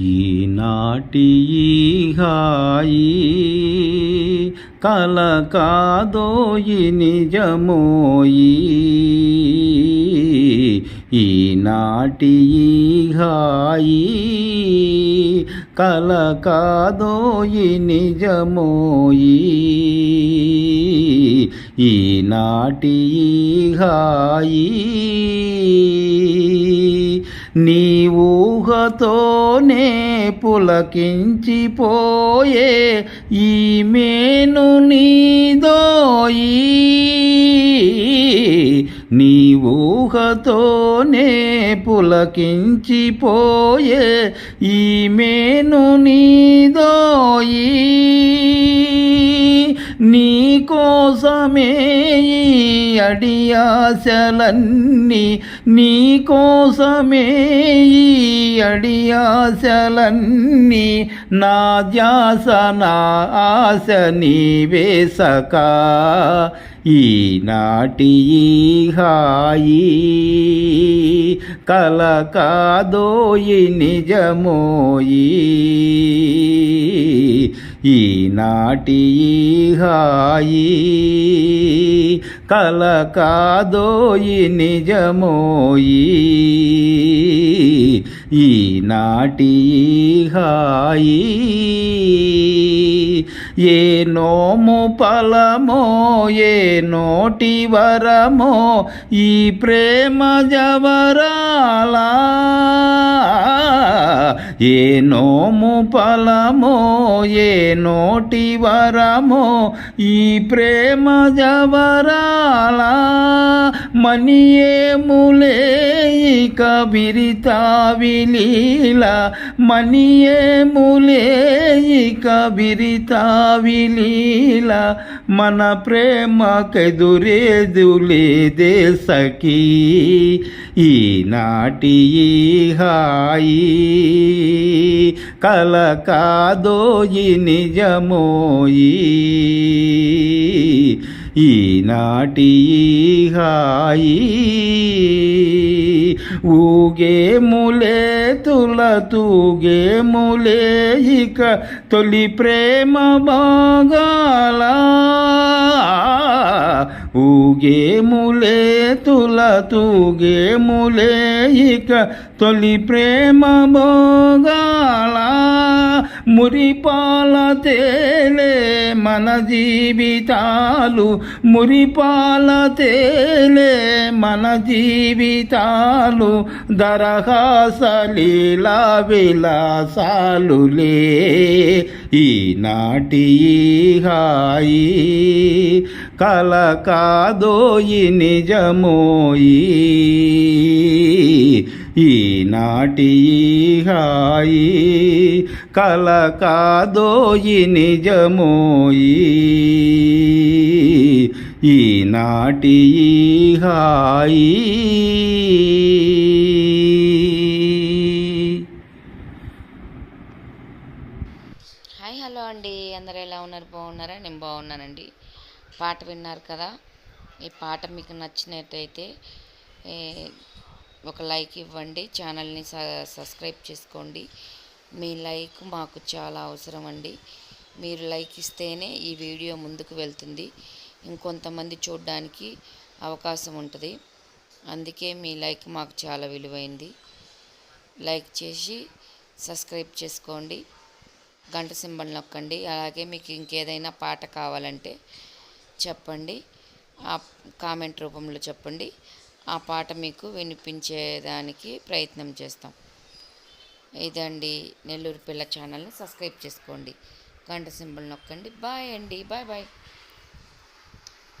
ఈనాటి ఈ హాయి కల కాదోయి నిజమోయి. ఈనాటి ఈ హాయి కల కాదోయి నిజమోయి. ఈనాటి ఈ హాయి నీ ఊహతోనే పులకించిపోయే ఈ మేను నీదోయి నీ ఊహతోనే పులకించిపోయే ఈ మేను నీదోయి నీ కోసమే ఈ అడియాశలన్నీ నీ కోసమే. ఈ అడియాశలన్నీ నా ధ్యాస నా ఆశ నీవేసక ఈనాటి హాయి కల కాదోయి నిజమోయి. ఈనాటి హాయి కల కాదోయి నిజమోయి. ఈనాటి హాయి ఏ నోము ఫలమో ఏ నోటి వరమో ఈ ప్రేమ జవరాలా. ఏ నోము ఫలమో ఏ నోటి వరమో ఈ ప్రేమ జవరాలా మనియేములే ఇక బిరితావిలీల మనియేములే ఇక బిరితావిలీల మన ప్రేమకెదురేదులేదే సఖీ. ఈనాటి ఈ హాయి కల కాదోయి నిజమోయి ఈనాటి హాయి ఊగే ములే తుల తూగే ములే ఇక తొలి ప్రేమ బాగాల. ఊగే ములే తుల తూగే ములే ఇక తొలి ప్రేమ భోగాల. మురిపాల తేలే మన జీవితాలు. మురిపాల తేలే మన జీవితాలు. దరహాస లీలా విలాసాలులే. ఈనాటి హాయి కల కాదోయి నిజమోయి ఈనాటి హాయి కల కాదోయి నిజమోయి ఈనాటి హాయి. హాయ్ హలో అండి. అందరు ఎలా ఉన్నారు? బాగున్నారా? నేను బాగున్నానండి. పాట విన్నారు కదా? ఈ పాట మీకు నచ్చినట్టయితే ఒక లైక్ ఇవ్వండి ఛానల్ని స- సబ్స్క్రైబ్ చేసుకోండి. మీ లైక్ మాకు చాలా అవసరం అండి. మీరు లైక్ ఇస్తేనే ఈ వీడియో ముందుకు వెళ్తుంది. ఇంకొంతమంది చూడడానికి అవకాశం ఉంటుంది. అందుకే మీ లైక్ మాకు చాలా విలువైంది. లైక్ చేసి సబ్స్క్రైబ్ చేసుకోండి. గంట సింబల్ నొక్కండి. అలాగే మీకు ఇంకేదైనా పాట కావాలంటే చెప్పండి. ఆ కామెంట్ రూపంలో చెప్పండి. ఆ పాట మీకు వినిపించేదానికి ప్రయత్నం చేస్తాం. ఇదండి నెల్లూరు పిల్ల ఛానల్ని సబ్స్క్రైబ్ చేసుకోండి. గంట సింబల్ నొక్కండి. బాయ్ అండి. Bye bye.